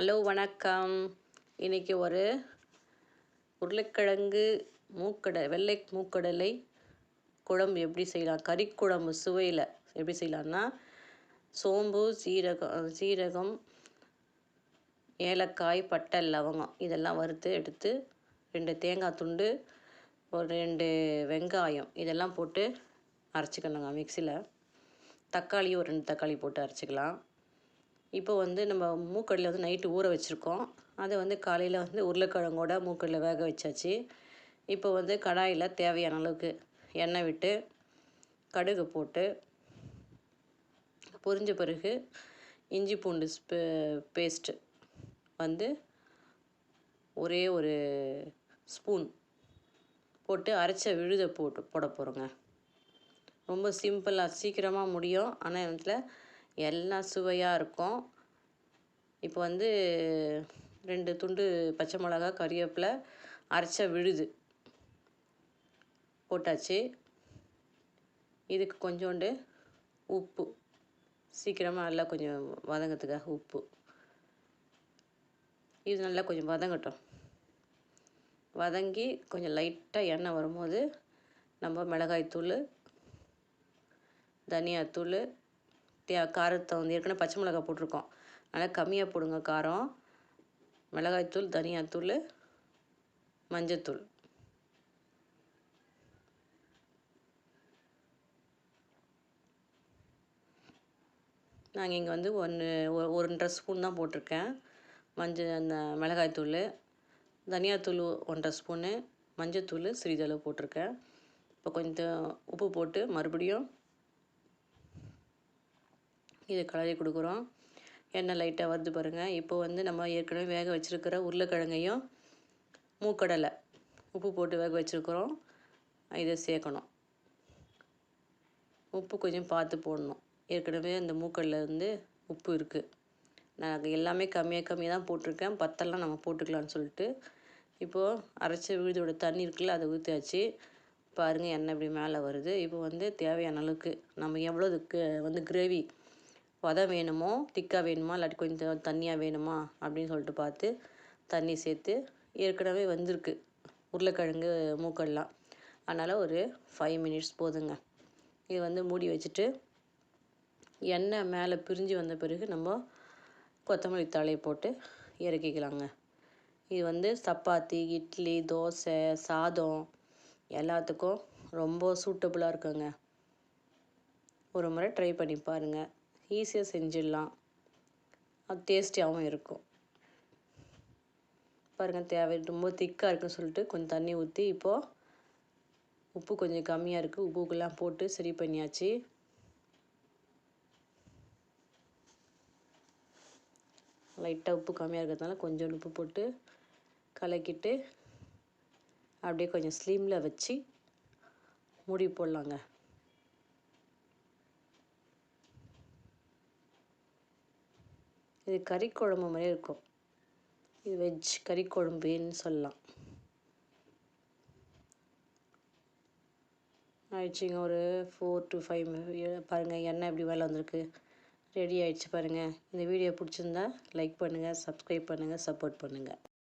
Hello வணக்கம். இன்றைக்கி ஒரு உருளைக்கிழங்கு மூக்கடை வெள்ளை மூக்கடலை குழம்பு எப்படி செய்யலாம்? கறிக்குழம்பு சுவையில் எப்படி செய்யலாம்னா சோம்பு சீரகம் சீரகம் ஏலக்காய் பட்டை லவங்கம் இதெல்லாம் வறுத்து எடுத்து ரெண்டு தேங்காய் துண்டு ஒரு ரெண்டு வெங்காயம் இதெல்லாம் போட்டு அரைச்சிக்கணுங்க மிக்சியில். தக்காளி ஒரு ரெண்டு தக்காளி போட்டு அரைச்சிக்கலாம். இப்போ வந்து நம்ம மூக்கடலை வந்து நைட்டு ஊற வச்சுருக்கோம். அதை வந்து காலையில் வந்து உருளைக்கிழங்கோட மூக்கடலை வேக வச்சாச்சு. இப்போ வந்து கடாயில் தேவையான அளவுக்கு எண்ணெய் விட்டு கடுகு போட்டு பொரிஞ்ச பிறகு இஞ்சி பூண்டு பேஸ்ட்டு வந்து ஒரே ஒரு ஸ்பூன் போட்டு அரைச்ச விழுதை போட்டு போட போகிறோங்க ரொம்ப சிம்பிளாக சீக்கிரமாக முடியும். ஆனால் இதில் எல்லாம் சுவையாக இருக்கும். இப்போ வந்து ரெண்டு துண்டு பச்சை மிளகா கறிவேப்பிலை அரைச்ச விழுது போட்டாச்சு. இதுக்கு கொஞ்சோண்டு உப்பு. சீக்கிரமாக நல்லா கொஞ்சம் வதங்கிறதுக்காக உப்பு. இது நல்லா கொஞ்சம் வதங்கட்டும். வதங்கி கொஞ்சம் லைட்டாக எண்ணெய் வரும்போது நம்ம மிளகாய்த்தூள் தனியாத்தூள் காரத்தை வந்து ஏற்கனவே பச்சை மிளகாய் போட்டிருக்கோம். அதனால் கம்மியாக போடுங்க காரம். மிளகாய்த்தூள் தனியாத்தூள் மஞ்சத்தூள் நாங்கள் இங்கே வந்து ஒன்று ஒன்றரை ஸ்பூன் தான் போட்டிருக்கேன். மஞ்சள் அந்த மிளகாய்த்தூள் தனியாத்தூள் ஒன்றரை ஸ்பூனு மஞ்சத்தூள் சிறிதளவு போட்டிருக்கேன். இப்போ கொஞ்சம் உப்பு போட்டு மறுபடியும் இதை கலரி கொடுக்குறோம். எண்ணெய் லைட்டாக வருது பாருங்கள் இப்போ வந்து நம்ம ஏற்கனவே வேக வச்சுருக்கிற உருளைக்கிழங்கையும் மூக்கடலை உப்பு போட்டு வேக வச்சுருக்குறோம். இதை சேர்க்கணும். உப்பு கொஞ்சம் பார்த்து போடணும். ஏற்கனவே அந்த மூக்கடலில் வந்து உப்பு இருக்குது நான் எல்லாமே கம்மியாக கம்மியாக தான் போட்டிருக்கேன். பத்தெல்லாம் நம்ம போட்டுக்கலான்னு சொல்லிட்டு. இப்போது அரைச்ச விழுதோட தண்ணி இருக்குல்ல அதை ஊற்றியாச்சு பாருங்கள் எண்ணெய் இப்படி மேலே வருது. இப்போ வந்து தேவையான அளவுக்கு நம்ம எவ்வளோ இதுக்கு வந்து கிரேவி வதம் வேணுமோ திக்காக வேணுமா இல்லாட்டி கொஞ்சம் தண்ணியாக வேணுமா அப்படின்னு சொல்லிட்டு பார்த்து தண்ணி சேர்த்து ஏற்கனவே வந்திருக்கு உருளைக்கிழங்கு மூக்கெல்லாம். அதனால் ஒரு ஃபைவ் மினிட்ஸ் போதுங்க. இது வந்து மூடி வச்சுட்டு எண்ணெய் மேலே பிரிஞ்சு வந்த பிறகு நம்ம கொத்தமல்லி தழையை போட்டு இறக்கிக்கலாங்க. இது வந்து சப்பாத்தி இட்லி தோசை சாதம் எல்லாத்துக்கும் ரொம்ப சூட்டபுளாக இருக்குங்க. ஒரு முறை ட்ரை பண்ணி பாருங்கள் ஈஸியாக செஞ்சிடலாம். அது டேஸ்டியாகவும் இருக்கும். பாருங்கள் தேவை ரொம்ப திக்காக இருக்குன்னு சொல்லிட்டு கொஞ்சம் தண்ணி ஊற்றி இப்போது உப்பு கொஞ்சம் கம்மியாக இருக்குது உப்புக்கெல்லாம் போட்டு சரி பண்ணியாச்சு. லைட்டாக உப்பு கம்மியாக இருக்கிறதுனால கொஞ்சம் உப்பு போட்டு கலக்கிட்டு அப்படியே கொஞ்சம் ஸ்லீமில் வச்சு மூடி போடலாங்க. இது கறி குழம்பு மாதிரி இருக்கும். இது வெஜ் கறி குழம்புன்னு சொல்லலாம். ஆயிடுச்சுங்க ஒரு ஃபோர் டு ஃபைவ் பாருங்கள் எண்ணெய் எப்படி வேலை வந்திருக்கு. ரெடி ஆயிடுச்சு பாருங்கள் இந்த வீடியோ பிடிச்சிருந்தா லைக் பண்ணுங்கள் சப்ஸ்கிரைப் பண்ணுங்கள் சப்போர்ட் பண்ணுங்கள்